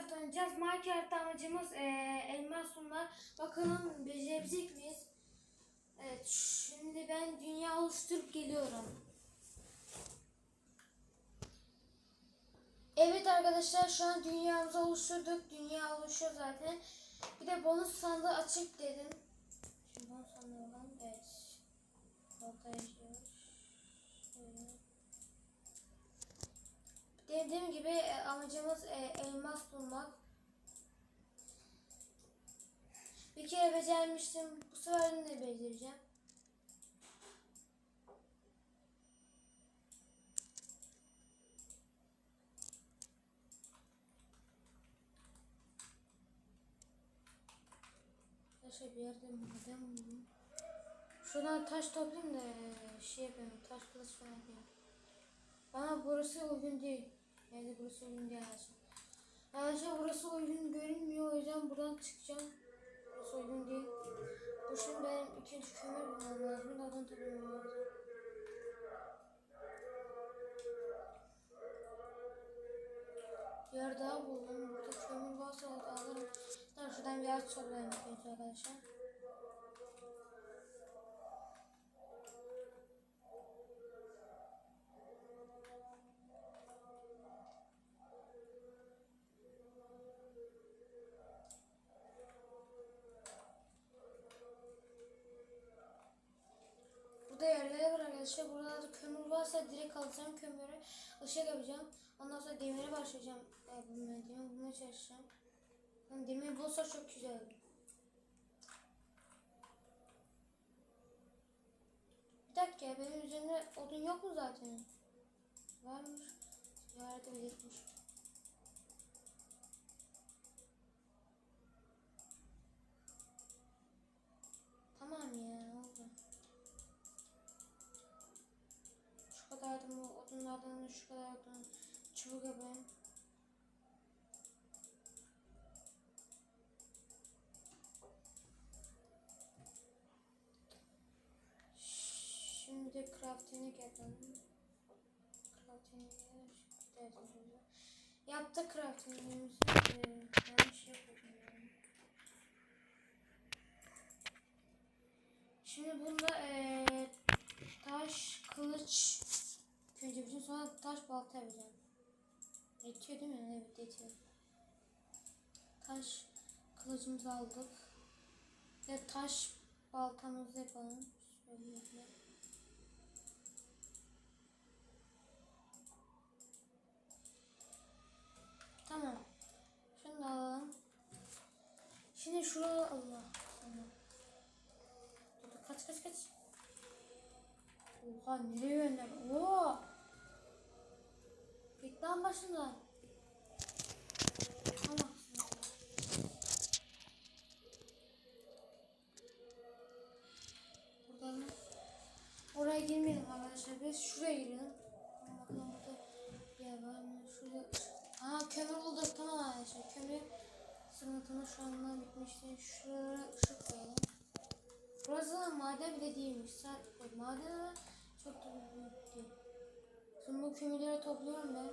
Minecraft oynayacağız. Minecraft amacımız eee elmas bulmak. Bakalım becerebilecek miyiz? Evet şimdi ben dünya oluşturup geliyorum. Evet arkadaşlar şu an dünyamızı oluşturduk. Dünya oluşuyor zaten. Bir de bonus sandığı açık dedim. Şimdi bonus sandığı olan evet. Ortaya yazıyoruz. Şöyle. Dediğim gibi e, amacımız e, elmas bulmak. Bir kere becermiştim. Bu sefer de becereceğim. Arkadaşlar bir yerde maden buldum. Şuradan taş toplayayım da e, şey yapayım. Taş kılıç falan yapayım. Bana burası uygun değil. Yani burası uygun değil arkadaşlar. Arkadaşlar burası uygun görünmüyor. O yüzden buradan çıkacağım. Burası uygun değil. Bu şimdi benim ikinci kömür bulmam lazım. Oradan toplamam lazım. Yer daha buldum. Burada kömür varsa alırım. Şuradan biraz önce arkadaşlar. Işık yapacağım. Ondan sonra demire başlayacağım. E, bulmaya, demir bulmaya çalışacağım. Yani demir bulursa çok güzel. Bir dakika ya benim üzerinde odun yok mu zaten? Varmış. Ziyarete belirtmiş. Tamam ya da mı odunlardan şu kadar odun çubuk yapayım. Şimdi crafting yapalım. Crafting Yaptık craftingimizi. Ee, yanlış yapalım. Yani. Şimdi bunda eee taş, kılıç önce bütün sonra taş balta yapacağım. Yetiyor değil mi? Evet yetiyor. Taş kılıcımızı aldık. Ve taş baltamızı yapalım. Şöyle. Tamam. Şunu da alalım. Şimdi şuraya Allah. Kaç kaç kaç. Oha nereye gönder? Oo. Git lan başından. Allah. Buradan oraya girmeyelim arkadaşlar. Biz şuraya girelim. Bakalım burada bir yer var mı? Şurada. Aa kömür bulduk. Tamam arkadaşlar. Kömür sınıfını şu anda bitmişti. Şuralara ışık koyalım. Burası da maden bile değilmiş. Sadece. Maden çok da. Şimdi bu kömürleri topluyorum ben.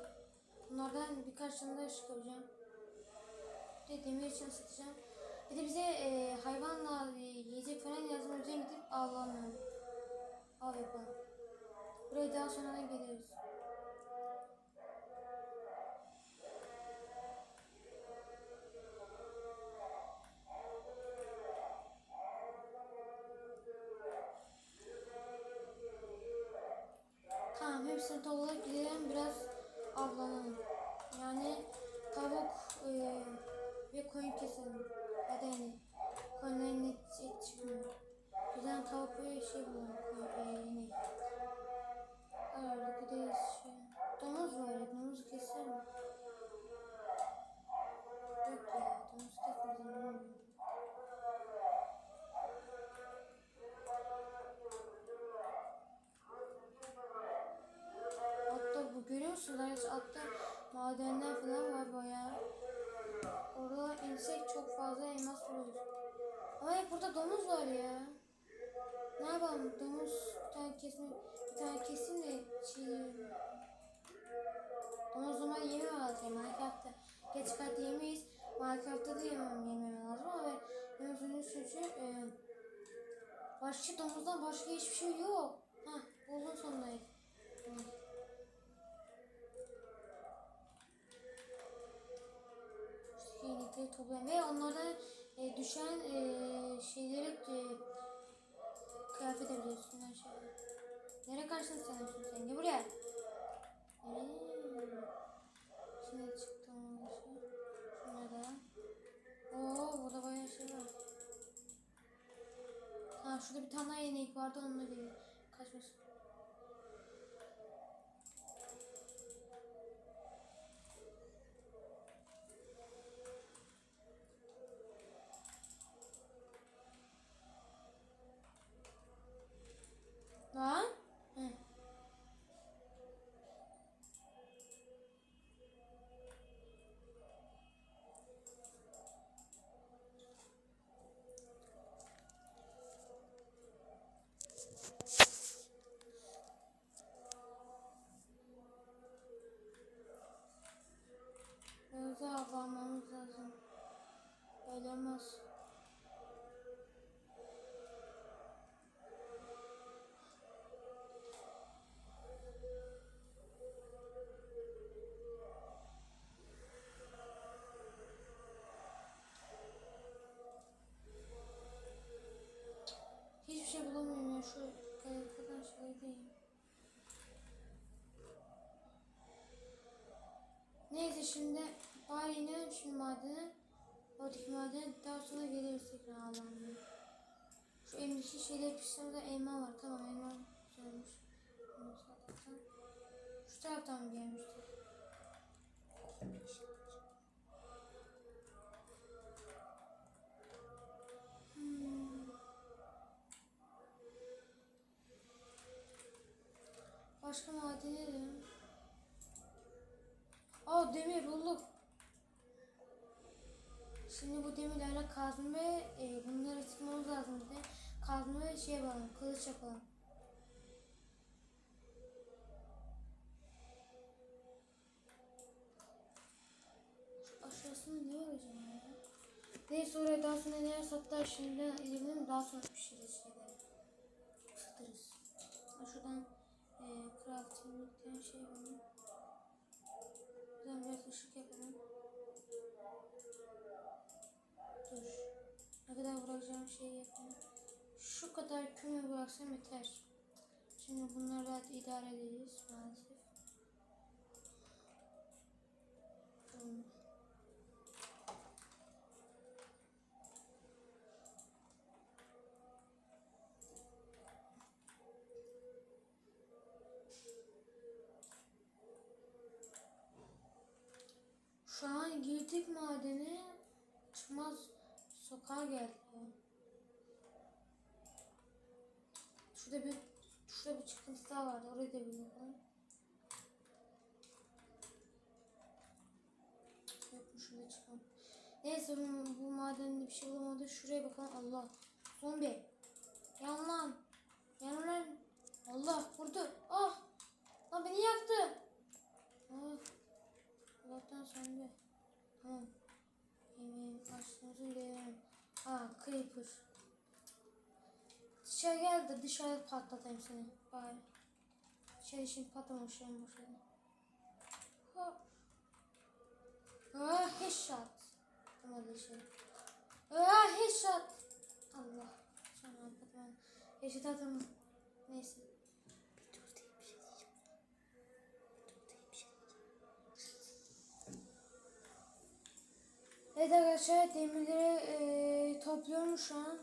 Bunlardan birkaç tane daha ışık yapacağım. Bir de demir için satacağım. Bir de bize e, hayvanla e, yiyecek falan yazma üzerine gidip avlanalım. Av yapalım. Buraya daha sonra geliriz. Tamam hepsini topladık gidelim biraz avlanalım. Yani tavuk e, ve koyun keselim. Ya da yani koyunların et, et çıkmıyor. Güzel tavuk ve şey bulalım. Koyun, e, inek. Arada bir de şey. Domuz var ya domuz keselim. Yok ya domuz kesmeyelim. Hatta Arkadaşlar altta madenler falan var bayağı. Orada insek çok fazla elmas buluruz. Ama hep burada domuz var ya. Ne yapalım? Domuz bir tane kesin, bir tane kesin de çiğneyelim. Domuz zaman yemi zaten. Minecraft'ta geç kat yemeyiz. Minecraft'ta da yemem, yemem lazım ama ben yemem çünkü e, başka domuzdan başka hiçbir şey yok. Hah buldum sonunda. Tamam. Yenilikleri toplayın ve onlardan e, düşen e, şeyleri e, kıyafet edebiliyorsun. Her şeyi. Nereye karşına sanıyorsun sen? Gel buraya. Hmm. Şimdi çıktı onun dışı. Şuna da. Oo burada bayağı şey var. Ha şurada bir tane daha yenek vardı onunla geliyor. Kaçmasın. Yoksa avlanmamız lazım. Böyle Madene daha sonra geliriz tekrar Allah'ım. Şu emdeki şeyleri pişirmede elma var. Tamam elma güzelmiş. Şu taraftan mı gelmiştik? Hmm. Başka madene de. Aa demir bulduk. Şimdi bu demirlerle kazma e, bunları ısıtmamız lazım bir de. Kazma şey yapalım, kılıç yapalım. Şu aşağısında ne var acaba ya? Neyse oraya daha sonra neler satlar şimdi ilerleyelim daha sonra pişiririz şeyleri. Isıtırız. Şuradan e, crafting'den şey yapalım. Buradan biraz ışık yapalım. Dur. Ne kadar bırakacağım şeyi yapayım. Şu kadar kömür bıraksam yeter. Şimdi bunları rahat idare edeceğiz maalesef. Hmm. Şu an girdik madene çıkmaz sokağa geldi. Şurada bir şurada bir çıkıntı daha vardı. Orayı da bakalım. Yokmuş şurada çıkan. Neyse bu, madende bir şey bulamadı. Şuraya bakalım. Allah. Zombi. Yan lan. Yan lan. Allah vurdu. Ah. Lan beni yaktı. Ah. Allah'tan söndü. Tamam. Yemeğin karşımıza gidelim. Ha creeper. Dışarı gel de dışarı patlatayım seni. Bari. Dışarı şimdi patlamamış yani boşuna. Ha. Ah headshot. Tamam şey. Ah headshot. Allah. Sonra patlamam. Headshot atamadım. Neyse. Bir dur diye bir şey diyeceğim. Bir dur diye bir şey Evet arkadaşlar demirleri eee topluyorum şu an.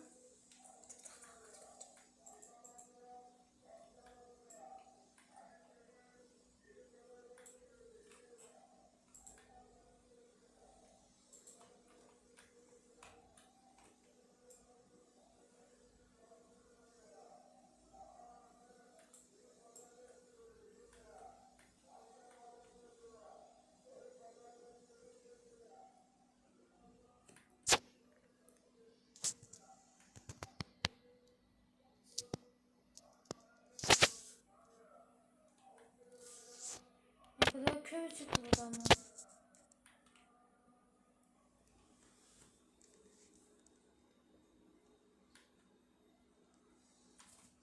hepsi burada?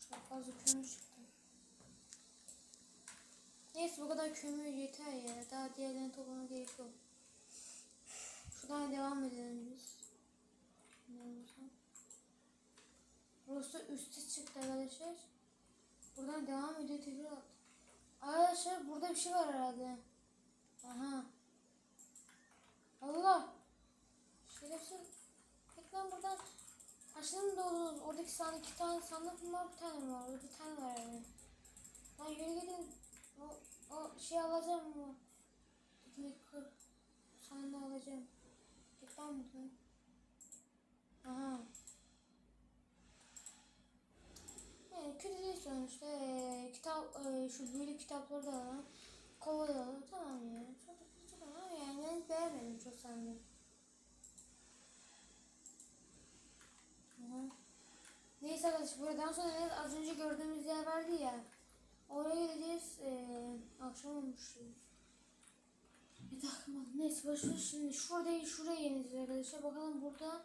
Çok fazla kömür çıktı. Neyse bu kadar kömür yeter ya. Daha diğerlerini toplama gerek yok. Şuradan devam edelim biz. Burası üste çıktı arkadaşlar. Buradan devam ediyor tekrar. Arkadaşlar burada bir şey var herhalde. Aha. Allah. Şerefsiz. Lan buradan aşağıdan doğdunuz. Oradaki sandık iki tane sandık mı var bir tane mi var? Bir tane var yani. Lan yürü gidin. O, o şey alacağım mı? Gitmek. Sandığı alacağım. Lan buradan. Aha. Yani kötü değil sonuçta. Ee, kitap, e, şu büyülü kitapları da alalım. Kova da alalım. Tamam ya. Çok, ama yani beğenmedim çok sandım. Neyse arkadaşlar buradan sonra evet, az önce gördüğümüz yer vardı ya. Oraya gideceğiz. Ee, akşam olmuş. Bir dakika. Neyse başlıyor şimdi. Şurada şuraya ineceğiz arkadaşlar. Bakalım burada.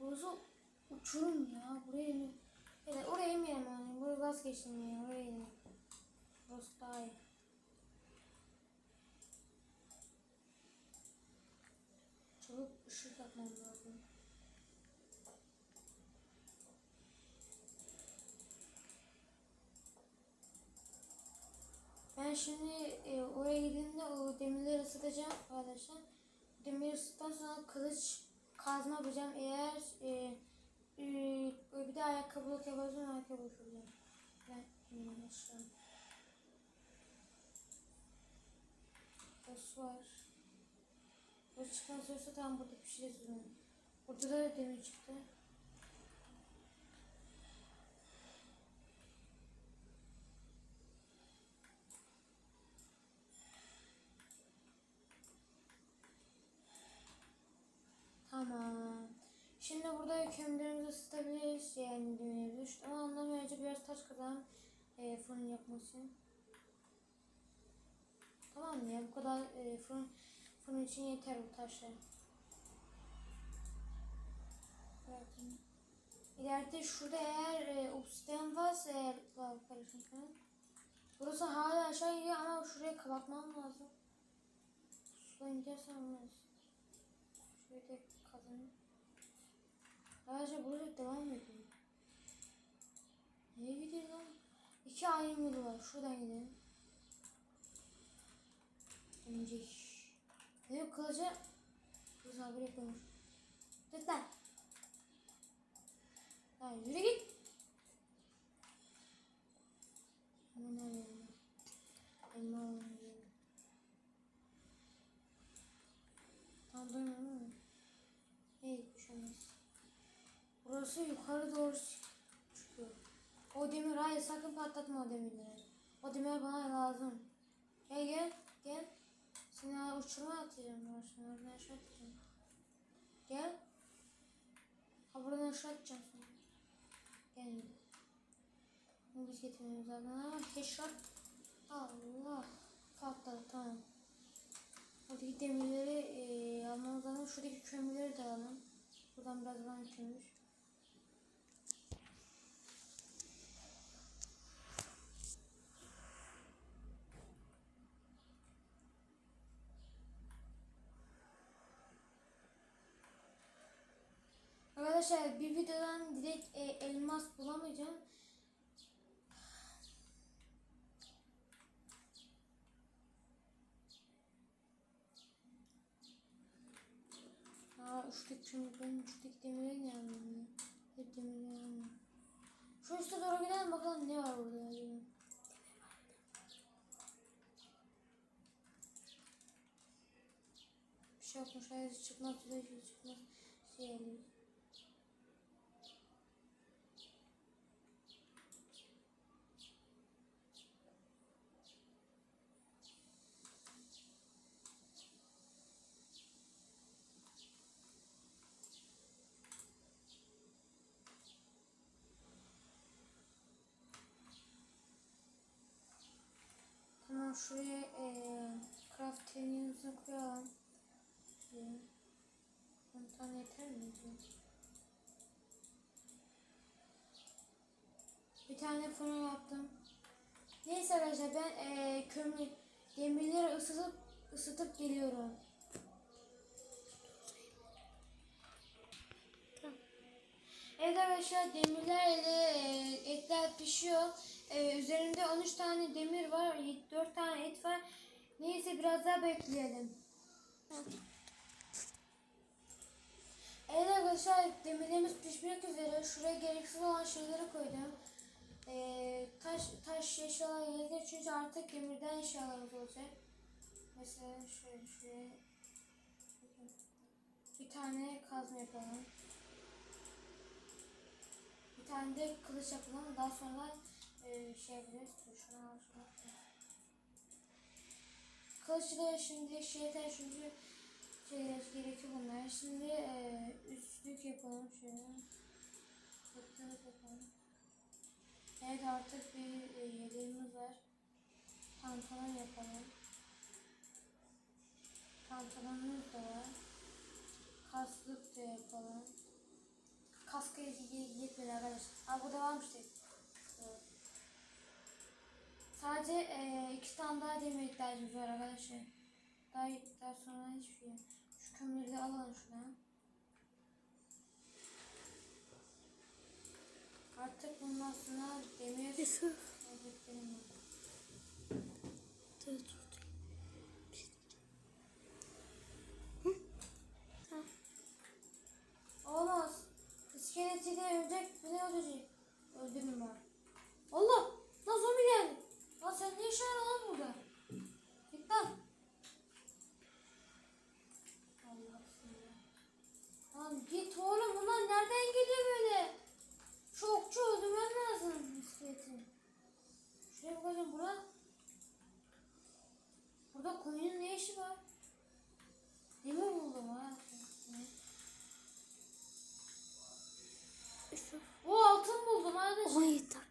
Burası uçurum ya. Buraya inin. Evet oraya inmeyelim yani. Buraya vazgeçtim ya. Oraya inelim. Burası daha iyi. Çabuk ışık yapmam lazım. Ben şimdi e, oraya gidince o demirleri ısıtacağım arkadaşlar. Demir ısıttıktan sonra kılıç kazma yapacağım. Eğer e, e, bir de ayakkabılık yaparsam ayakkabı uçuracağım. Ben aşağı. Boss var. Boss çıkan süresi tam burada pişiririz bunu. Burada da demir çıktı. Tamam. Şimdi burada kömürlerimizi ısıtabiliriz. Yani dönebiliriz. Ama ondan önce biraz taş kazan e, fırın yapmak için. Tamam ya? Bu kadar e, fırın, fırın için yeter bu taşlar. Bırakın. İleride şurada eğer e, obsidian varsa eğer. Burası hala aşağı gidiyor ama şuraya kapatmam lazım. Sudan gidersen olmaz. Şöyle de kazanayım. Ayrıca burada devam ediyor. Nereye gidiyor lan? İki ayrım yolu var. Şuradan gidelim. Önce Yok kılıcı? Abi yapıyormuş. Tut lan. Lan yürü git. Aman Allah'ım. Aman Allah'ım. Tam duymuyorum ama. Hey düşemez. Burası yukarı doğru çıkıyor. O demir hayır sakın patlatma o demirleri. O demir bana lazım. Gel gel gel. Seni uçurma atacağım. Ben seni oradan aşağı atacağım. Gel. Ha buradan aşağı atacağım seni. Gel. Bunu biz getirmemiz lazım ama headshot. Allah. Patladı tamam. Buradaki demirleri e, almamız lazım. Şuradaki kömürleri de alalım. Buradan biraz daha kömür. Arkadaşlar bir videodan direkt e, elmas bulamayacağım. Aa uçtuk çünkü ben uçtuk demire geldim ya. Hep demire geldim. Şu üstte doğru gidelim bakalım ne var orada acaba. Bir şey yapmış hayır çıkmaz bir şey çıkmaz. Şey alıyor. Tamam şuraya eee craft tenimizi koyalım. Şuraya. 10 tane yeter mi? Bir tane fırın yaptım. Neyse arkadaşlar ben eee kömür demirleri ısıtıp ısıtıp geliyorum. Evet arkadaşlar demirlerle eee, etler pişiyor. Eee, üzerinde 13 tane demir var, 4 tane et var. Neyse biraz daha bekleyelim. Evet arkadaşlar demirlerimiz pişmek üzere. Şuraya gereksiz olan şeyleri koydum. Ee, taş taş eşyalar yerine çünkü artık demirden eşyalarımız olacak. Mesela şöyle şuraya bir tane kazma yapalım. Bir tane de kılıç yapalım. Daha sonra e, şey yapacağız. Dur şunu al şunu al. Kılıçı da şimdi şeyden çünkü şeyler gerekiyor bunlar. Şimdi e, üstlük yapalım şöyle. Kılıçları yapalım. Evet artık bir e, yedeğimiz var. Pantolon yapalım. Pantolonumuz da var. Kaslık da yapalım. Kaskı yetmedi arkadaşlar. Aa burada varmış tek. Evet. Sadece e, iki tane daha demir ihtiyacımız var arkadaşlar. Daha, daha sonra hiçbir şey. Şu kömürleri de alalım şuradan. Artık bundan sonra demir Yusuf. Hazretlerim var. Dur iskeleti. Şuraya bakacağım bura. Burada koyunun ne işi var? Demir buldum ha. O altın buldum arkadaşlar. 17 dakika.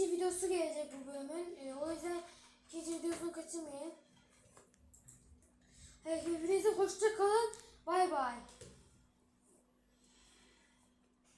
ikinci videosu gelecek bu bölümün. E, o yüzden ikinci videosunu kaçırmayın. Hepinize hoşça kalın. Bay bay.